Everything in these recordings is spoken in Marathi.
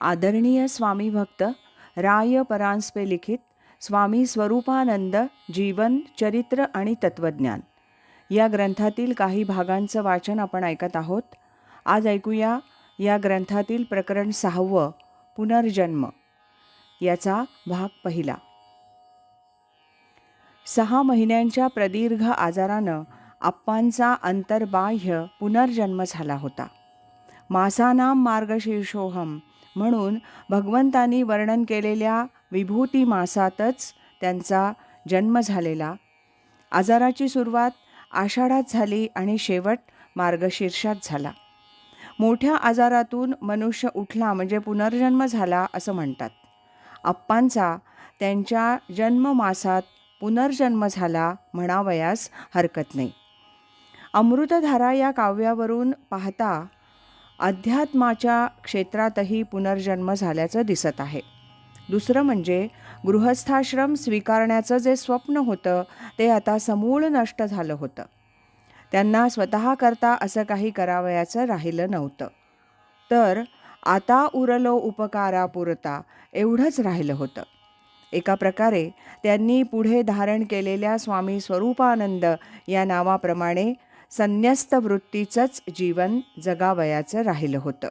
आदरणीय स्वामी भक्त राय परांजपे लिखित स्वामी स्वरूपानंद जीवन चरित्र आणि तत्वज्ञान. या ग्रंथातील काही भागांचं वाचन आपण ऐकत आहोत. आज ऐकूया या ग्रंथातील प्रकरण सहावं पुनर्जन्म. याचा भाग पहिला. सहा महिन्यांच्या प्रदीर्घ आजारानं आप्पांचा अंतर्बाह्य पुनर्जन्म झाला होता. मासानाम मार्गशीर्षोहम म्हणून भगवंतांनी वर्णन केलेल्या विभूती मासातच त्यांचा जन्म झालेला. आजाराची सुरुवात आषाढात झाली आणि शेवट मार्गशीर्षात झाला. मोठ्या आजारातून मनुष्य उठला म्हणजे पुनर्जन्म झाला असं म्हणतात. अप्पांचा त्यांच्या जन्ममासात पुनर्जन्म झाला म्हणावयास हरकत नाही. अमृतधारा या काव्यावरून पाहता अध्यात्माच्या क्षेत्रातही पुनर्जन्म झाल्याचं दिसत आहे. दुसरं म्हणजे गृहस्थाश्रम स्वीकारण्याचं जे स्वप्न होतं ते आता समूळ नष्ट झालं होतं. त्यांना स्वतःकरता असं काही करावयाचं राहिलं नव्हतं. तर आता उरलो उपकारापुरता एवढंच राहिलं होतं. एका प्रकारे त्यांनी पुढे धारण केलेल्या स्वामी स्वरूपानंद या नावाप्रमाणे संन्यस्त वृत्तीचंच जीवन जगावयाचं राहिलं होतं.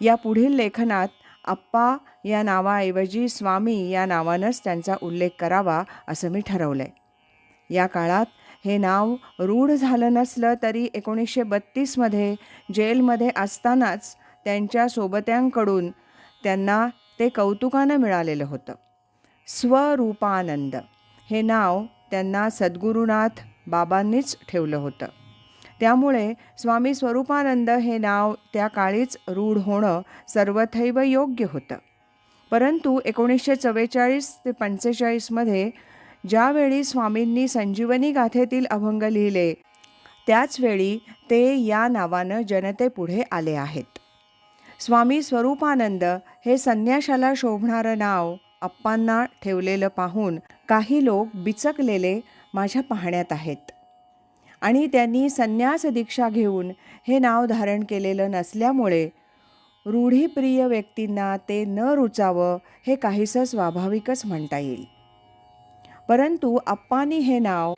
या पुढील लेखनात आप्पा या नावाऐवजी स्वामी या नावानंच त्यांचा उल्लेख करावा असं मी ठरवलं आहे या काळात हे नाव रूढ झालं नसलं तरी एकोणीसशे बत्तीसमध्ये जेलमध्ये असतानाच त्यांच्या सोबत्यांकडून त्यांना ते कौतुकानं मिळालेलं होतं. स्वरूपानंद हे नाव त्यांना सद्गुरुनाथ बाबांनीच ठेवलं होतं. त्यामुळे स्वामी स्वरूपानंद हे नाव त्या काळीच रूढ होणं सर्वथैव योग्य होतं. परंतु एकोणीसशे चव्वेचाळीस ते पंचेचाळीसमध्ये ज्यावेळी स्वामींनी संजीवनी गाथेतील अभंग लिहिले त्याचवेळी ते या नावानं जनतेपुढे आले आहेत. स्वामी स्वरूपानंद हे संन्याशाला शोभणारं नाव अप्पांना ठेवलेलं पाहून काही लोक बिचकलेले माझ्या पाहण्यात आहेत. आणि त्यांनी संन्यास दीक्षा घेऊन हे नाव धारण केलेलं नसल्यामुळे रूढीप्रिय व्यक्तींना ते न रुचावं हे काहीसं स्वाभाविकच म्हणता येईल. परंतु अप्पानी हे नाव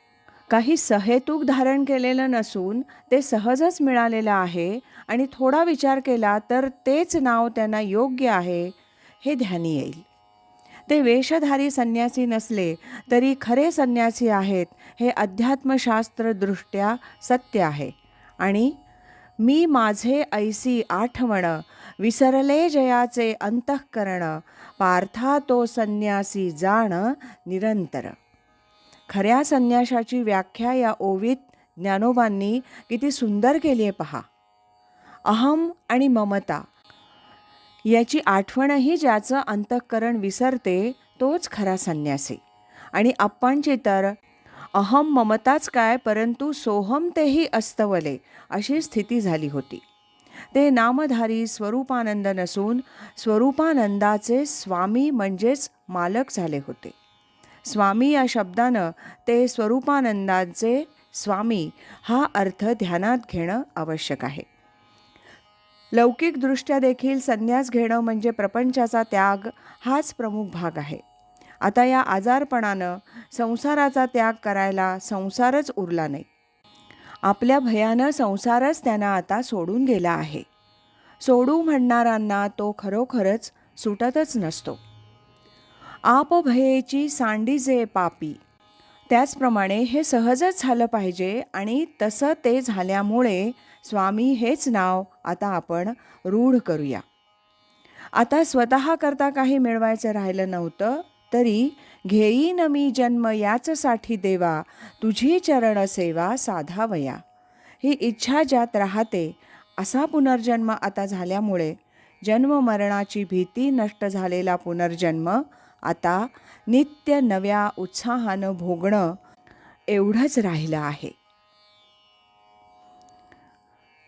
काही सहेतूक धारण केलेलं नसून ते सहजच मिळालेलं आहे आणि थोडा विचार केला तर तेच नाव त्यांना योग्य आहे हे ध्यानी येईल. ते वेशधारी संन्यासी नसले तरी खरे संन्यासी आहेत हे अध्यात्मशास्त्रदृष्ट्या सत्य आहे. आणि मी माझे ऐसी आठवण विसरले जयाचे अंतःकरण पार्था तो संन्यासी जाण निरंतर. खऱ्या संन्याशाची व्याख्या या ओवीत ज्ञानोबांनी किती सुंदर केली आहे पहा. अहम आणि ममता याची आठवणही ज्याचं अंतःकरण विसरते तोच खरा संन्यासी. आणि अप्पांची तर अहम ममताच काय परंतु सोहम तेही अस्तवले अशी स्थिती झाली होती. ते नामधारी स्वरूपानंद नसून स्वरूपानंदाचे स्वामी म्हणजेच मालक झाले होते. स्वामी या शब्दानं ते स्वरूपानंदाचे स्वामी हा अर्थ ध्यानात घेणं आवश्यक आहे. लौकिकदृष्ट्या देखील संन्यास घेणं म्हणजे प्रपंचाचा त्याग हाच प्रमुख भाग आहे. आता या आजारपणानं संसाराचा त्याग करायला संसारच उरला नाही. आपल्या भयानं संसारच त्यांना आता सोडून गेला आहे. सोडू म्हणणाऱ्यांना तो खरोखरच सुटतच नसतो. आपभयेची सांडी जे पापी त्याचप्रमाणे हे सहजच झालं पाहिजे आणि तसं ते झाल्यामुळे स्वामी हेच नाव आता आपण रूढ करूया. आता स्वतः करता काही मिळवायचं राहिलं नव्हतं तरी घेईन मी जन्म याचसाठी देवा तुझी चरण सेवा साधावया. ही इच्छा ज्यात राहते असा पुनर्जन्म आता झाल्यामुळे जन्ममरणाची भीती नष्ट झालेला पुनर्जन्म आता नित्य नव्या उत्साहानं भोगणं एवढंच राहिलं आहे.